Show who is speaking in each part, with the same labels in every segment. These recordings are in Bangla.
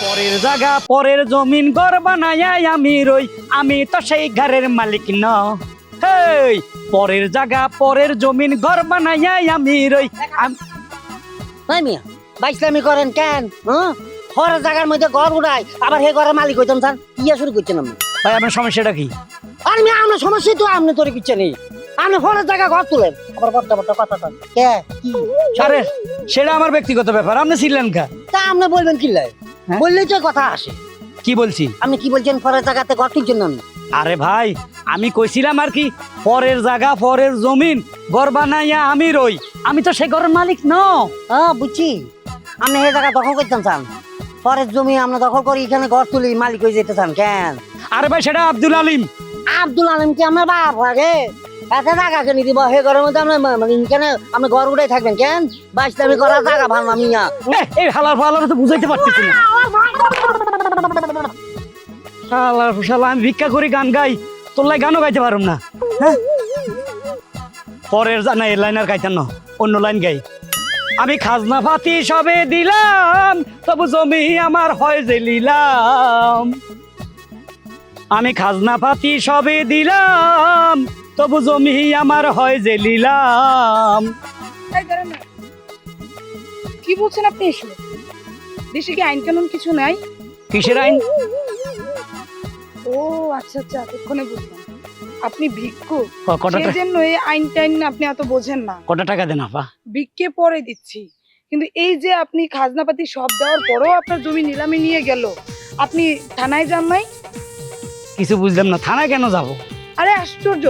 Speaker 1: পরের জায়গা পরের জমিন ঘর বানায় আমি রই। আমি তো সেই ঘরের মালিক ন। হেই পরের জায়গা পরের জমিন ঘর বানায় আমি রই। আম-
Speaker 2: মিয়া বাইসলামি করেন কেন? হ্যাঁ ঘরের জায়গার মধ্যে ঘর উড়াই আবার হে ঘরের মালিক হইতাম স্যার। ইয়া শুরু করছেন আপনি।
Speaker 1: ভাই আপনার সমস্যাটা কি?
Speaker 2: আর মিয়া আপনার সমস্যা তো আপনি তোর কিচ্ছে নেই আপনি ঘরের জায়গা ঘর তুলেন। আবার বড়টা বড়টা কথা কন। কে? কি?
Speaker 1: আরে সেটা আমার ব্যক্তিগত ব্যাপার। আপনি ছিলেন কা?
Speaker 2: তা আপনি বলবেন কি লাই? বললেই তো কথা আসে।
Speaker 1: কি বলছি?
Speaker 2: আপনি কি বলছেন ঘরের জায়গাতে ঘর তুলছেন না
Speaker 1: আরে ভাই আমি কইছিলাম আর কি পরের জায়গা পরের জমিন ঘর বানাইয়া আমি রই। আমি তো সেই ঘরের মালিক ন।
Speaker 2: হ্যাঁ বুঝছি। আপনি হে জায়গা দখল করতেন চান। পরের জমি আমরা দখল করি এখানে ঘর তুলি মালিক হয়ে যেতে চান কেন?
Speaker 1: আরে ভাই সেটা আব্দুল আলিম।
Speaker 2: আব্দুল আলিম কি আমার বাপ? আগে এত জায়গা কিনে দিব সেই ঘরের মধ্যে আমরা মানে এখানে আপনি ঘর উঠাই থাকবেন কেন? বাইসলামি করার জায়গা ভালো আমি না
Speaker 1: এই হালার ফালার তো বুঝাইতে পারতেছি না। আমি ভিক্ষা করি গান গাই, তোর লাই গানও গাইতে পারুম না। হ্যাঁ? পরের জানা এই লাইন আর না, অন্য লাইন গাই। আমি খাজনা পাতি সবে দিলাম, তবু জমি আমার হয় যে লিলাম আমি খাজনা ফাতি সবে দিলাম, তবু জমি আমার হয় যে লিলাম।
Speaker 3: কি বলছেন আপনি দেশে কি আইন কানুন কিছু নাই?
Speaker 1: কিসের আইন?
Speaker 3: ও আচ্ছা আচ্ছা এতক্ষণে বুঝলাম। আপনি ভিক্ষু। সেজন্য এই আইন টাইন আপনি এত বোঝেন না।
Speaker 1: কটা টাকা দেন আপা?
Speaker 3: ভিক্ষে পরে দিচ্ছি। কিন্তু এই যে আপনি খাজনাপাতি সব দেওয়ার পরেও আপনার জমি নিলামে নিয়ে গেল আপনি থানায় যান নাই?
Speaker 1: কিছু বুঝলাম না থানায় কেন যাব?
Speaker 3: আরে আশ্চর্য!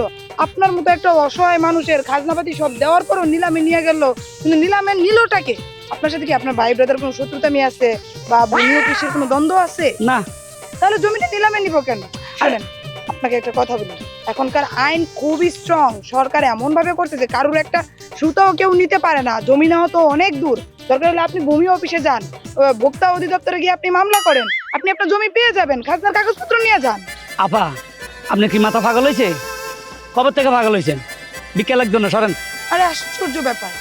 Speaker 3: আপনার মতো একটা অসহায় মানুষের খাজনাপাতি সব দেওয়ার পরও নিলামে নিয়ে গেল। কিন্তু নিলামে নিলটাকে আপনার সাথে কি আপনার ভাই ব্রাদার কোনো শত্রুতামি আছে বা ভূমি অফিসের কোনো দ্বন্দ্ব আছে?
Speaker 1: না।
Speaker 3: তাহলে জমিটা নিলামে নিব কেন? শুনেন আপনাকে একটা কথা বলি। এখনকার আইন খুবই স্ট্রং সরকার এমন ভাবে করছে যে কারোর একটা সুতাও কেউ নিতে পারে না। জমি নেওয়া তো অনেক দূর। দরকার হলে আপনি ভূমি অফিসে যান। ভোক্তা অধিদপ্তরে গিয়ে আপনি মামলা করেন। আপনি আপনার জমি পেয়ে যাবেন। খাজনার কাগজপত্র নিয়ে যান।
Speaker 1: আপা আপনি কি মাথা পাগল হয়েছে? কবে থেকে পাগল হয়েছেন বিকেলের জন্য সরেন।
Speaker 3: আরে আশ্চর্য ব্যাপার।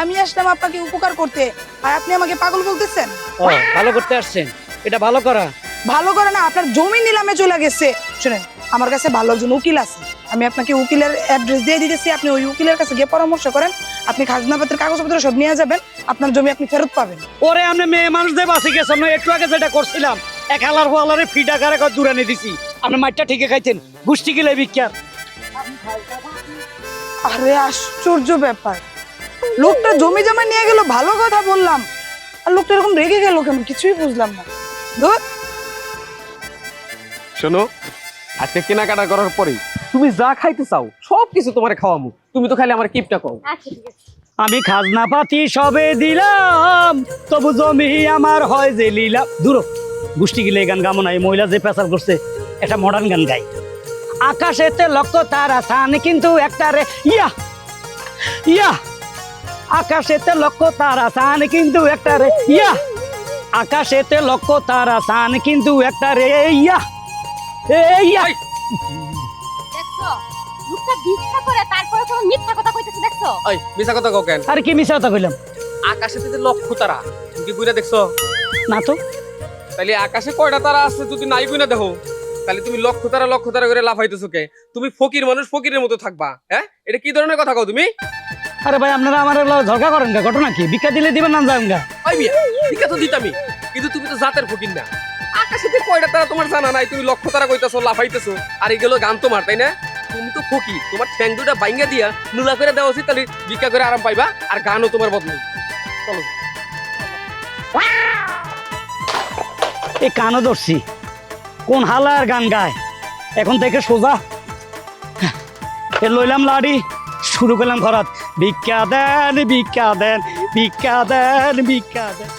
Speaker 3: আমি আসলাম আপনাকে উপকার করতে। আর আপনি আমাকে পাগল বলতেছেন?
Speaker 1: ও ভালো করতে আসছেন। এটা ভালো করা।
Speaker 3: ভালো করে না আপনার জমি নিলামে চলে গেছে। শুনেন আমার কাছে ভালো একজন উকিল আছে। আমি আপনাকে উকিলের অ্যাড্রেস দিয়ে দিতেছি। আপনি ওই উকিলের কাছে গিয়ে পরামর্শ করেন। আপনি খাজনাপত্রের কাগজপত্র সব নিয়ে যাবেন। আপনার জমি আপনি ফেরত পাবেন।
Speaker 1: ওরে আমি মেয়ে মানুষদের বাঁচি গেছেন না একটু আগে যেটা করছিলাম এক হালার ফলারে ফিটা কারে দূরে নিয়ে দিছি। আপনি মাইটটা ঠিকই খাইছেন। গুষ্টি গিলে বিখ্যাত
Speaker 3: আরে আশ্চর্য ব্যাপার। লোকটা জমি জমা নিয়ে গেল ভালো কথা বললাম। আর লোকটা এরকম রেগে গেল কেন? কিছুই বুঝলাম না। ধুর,
Speaker 4: শোনো আজকে কেনাকাটা করার পরে তুমি যা খাইতে চাও সব কিছু তোমার খাওয়ামু। তুমি তো খালি আমার কিপটা কও।
Speaker 1: আমি খাজনা পাতি সবে দিলাম তবু জমি আমার হয় যে লীলা। দূর গুষ্টি গিলে গান গামো না এই মহিলা যে পেশার করছে একটা মডার্ন গান গাই আকাশেতে লক্ষ্য তারা সান কিন্তু একটা রে ইয়া ইয়া আকাশেতে লক্ষ্য তারা সান কিন্তু একটা রে ইয়া আকাশেতে লক্ষ্য তারা সান কিন্তু একটা রে ইয়া এ ইয়া।
Speaker 5: দেখছ লোকটা ভিক্ষা করে তারপরে তোমার মিথ্যা কথা কইতেছে দেখছ?
Speaker 4: ওই মিছা কথা কও কেন?
Speaker 1: আরে কি মিশা কথা কইলাম?
Speaker 4: আকাশে যে লক্ষ্য তারা তুমি কি বুঝা দেখছ?
Speaker 1: না তো।
Speaker 4: তাহলে আকাশে কয়টা তারা আছে যদি নাই বুঝা দেখো। তাহলে তুমি লক্ষ্য তারা লক্ষ্য তারা করে লাফাইতেছো কে? তুমি ফকির মানুষ ফকিরের মতো থাকবা হ্যাঁ? এটা কি ধরনের কথা কও তুমি?
Speaker 1: আরে ভাই আপনারা আমার ঝগড়া করেন গা ঘটনা কি? ভিক্ষা দিলে দিবেন না যাবেন গা?
Speaker 4: ওই মিয়া ঠিক আছে দিতামি কিন্তু তুমি তো জাতের ফকির না। আকাশে যে কয়টা তারা তোমার জানা নাই তুমি লক্ষ্য তারা কইতাছো লাফাইতেছো আর এগুলো গান তোমার তাই না? তুমি তো ফকির তোমার ঠ্যাং দুটা বাইঙ্গা দিয়া নুলা করে দেওয়া উচিত তাহলে ভিক্ষা করে আরাম পাইবা আর গানও তোমার বদলে। চলো।
Speaker 1: এই কানও ধরছি। কোন হালার গান গায়? এখন থেকে সোজা। লইলাম লাড়ি, শুরু করলাম খরাত ভিক্ষা দেন ভিক্ষা দেন ভিক্ষা দেন ভিক্ষা দেন।